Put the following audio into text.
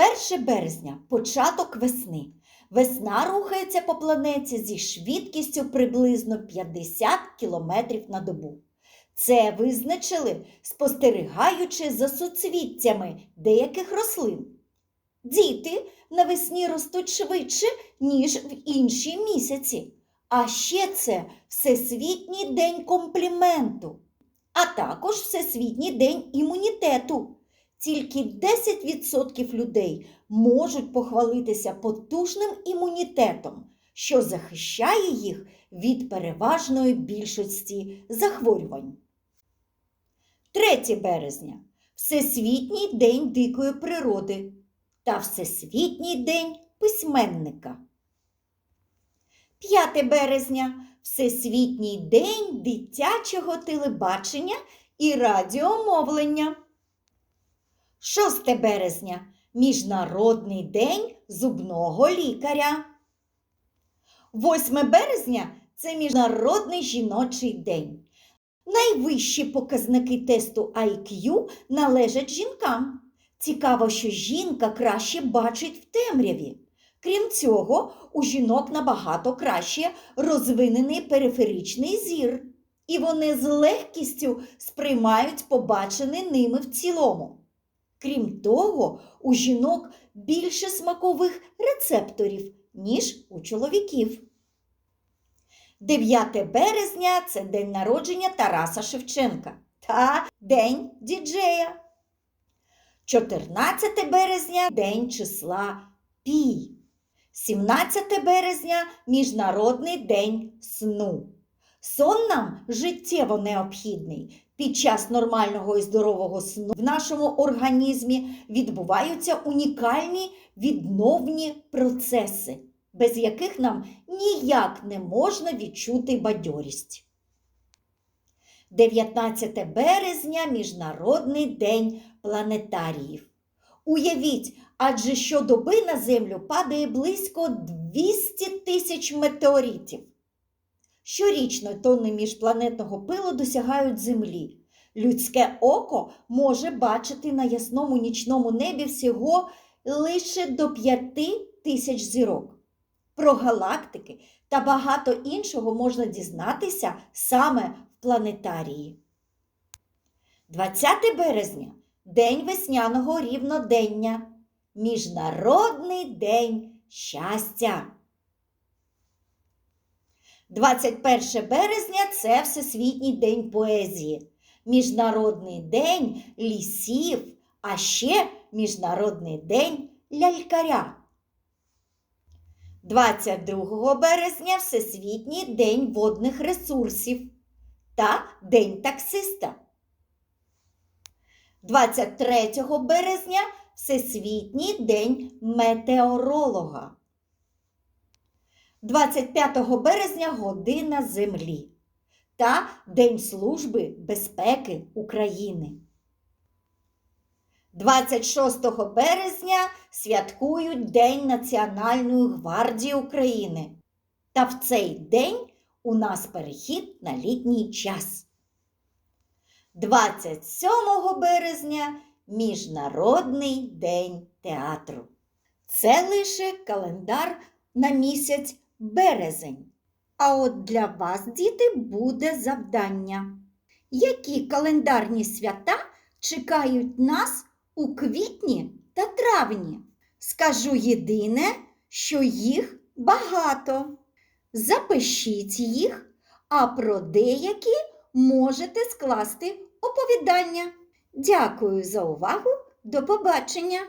1 березня початок весни. Весна рухається по планеті зі швидкістю приблизно 50 км на добу. Це визначили, спостерігаючи за суцвіттями деяких рослин. Діти навесні ростуть швидше, ніж в інші місяці. А ще це Всесвітній день компліменту, а також Всесвітній день імунітету. Тільки 10% людей можуть похвалитися потужним імунітетом, що захищає їх від переважної більшості захворювань. 3 березня Всесвітній день дикої природи та Всесвітній день письменника. 5 березня Всесвітній день дитячого телебачення і радіомовлення. 6 березня Міжнародний день зубного лікаря. 8 березня це Міжнародний жіночий день. Найвищі показники тесту IQ належать жінкам. Цікаво, що жінка краще бачить в темряві. Крім цього, у жінок набагато краще розвинений периферичний зір, і вони з легкістю сприймають побачене ними в цілому. Крім того, у жінок більше смакових рецепторів, ніж у чоловіків. 9 березня це день народження Тараса Шевченка та День діджея. 14 березня день числа Пі. 17 березня Міжнародний день сну. Сон нам життєво необхідний. Під час нормального і здорового сну в нашому організмі відбуваються унікальні відновні процеси, без яких нам ніяк не можна відчути бадьорість. 19 березня Міжнародний день планетаріїв. Уявіть, адже щодоби на Землю падає близько 200 тисяч метеоритів. Щорічно тонни міжпланетного пилу досягають Землі. Людське око може бачити на ясному нічному небі всього лише до 5 тисяч зірок. Про галактики та багато іншого можна дізнатися саме в планетарії. 20 березня День весняного рівнодення. Міжнародний день щастя. 21 березня це Всесвітній день поезії, Міжнародний день лісів, а ще Міжнародний день лялькаря. 22 березня Всесвітній день водних ресурсів та День таксиста. 23 березня Всесвітній день метеоролога. 25 березня Година Землі та День Служби безпеки України. 26 березня святкують День Національної гвардії України. Та в цей день у нас перехід на літній час. 27 березня Міжнародний день театру. Це лише календар на місяць березень. А от для вас, діти, буде завдання. Які календарні свята чекають нас у квітні та травні? Скажу єдине, що їх багато. Запишіть їх, а про деякі можете скласти оповідання. Дякую за увагу. До побачення!